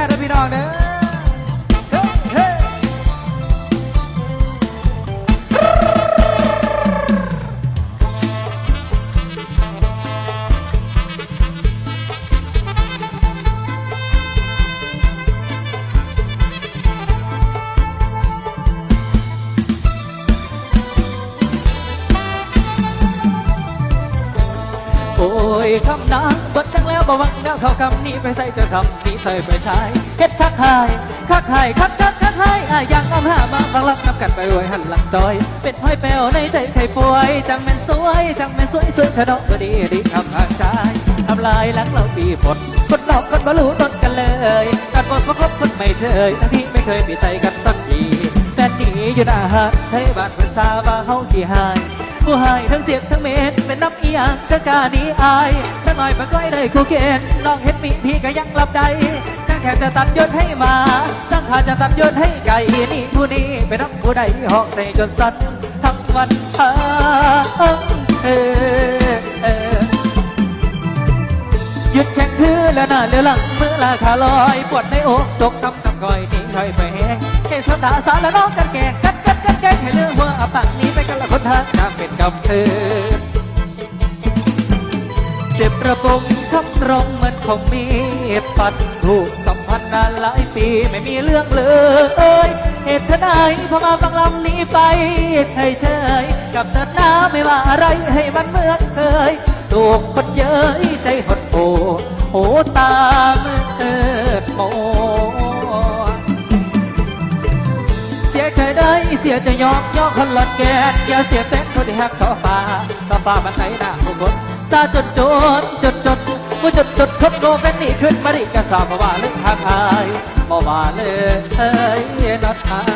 ร์ด้วยพี่น้องเด้อเฮ้เฮ้โอ้ยคำนางบดดังแล้ว บ่วังแล้วเขาคำนี้ไปใส่เธอคำนี้เคยไปใช้เฮ็ดคักหายคักหายคักคักคักหายอะอยากเอาหามาฟังรักนับกันไปรวยหันหลังจอย เป็นห้อยแปวในใจใครป่วย จังแม่นสวย จังแม่นสวยสวยเธอดอกก็ดีดีคำทางชายทำลายหลังเราปีผลคนหลอกคนบ่รู้ต้นกันเลยการบดพบคนไม่เชยทั้งที่ไม่เคยมีใจกันสักทีแต่หนีอยู่หน้าหาดให้บ้านเพิ่นทราบว่าเฮาขี้หาย ผู้ให้ทั้งเจ็บทั้งเม็ดเป็นน้ำเอียงก็กล้าหนีอายถ้าหน่อยมันก็ได้คู่เกณฑ์ลองเห็นมีพี่ก็ยังรับได้แค่แค่จะตัดยศให้มาสร้างขาจะตัดยศให้ไก่นี่ผู้นี้เป็นน้ำผู้ใดเหอกใส่จนสั่นทั้งวันเออเออเออหยุดแข่งคือแล้วน่าเรือหลังมือลาขาลอยปวดในอกตกคำคำคอยนี่คอยไปแห้งแค่สตาสารแล้วน้องกันแกงกัด ทางทางเป็นกำเตือเจ็บระบมช้ำตรงเหมือนคงมีปันถูกสัมพันธ์นานหลายปีไม่มีเรื่องเลยเหตุไฉนพอมาฟังลำนี้ไปเฉยเฉยๆกับเดินหน้าไม่ว่าอะไรให้มันเหมือนเคยถูกคนเย้ยใจหดโหโหตามืดโม เสียจะยอกยอกคนหลอนแกนอย่าเสียแฟนคนที่หักเขาฟ้าก็ฟ้ามันไหนหน้าทุกคนซาจดจดจดจดผู้จดจดคบโกเป็นนี่ขึ้นมาดิกระสาบมาว่าเรื่องทางอายมาว่าเลยเอ้ยนัดทาง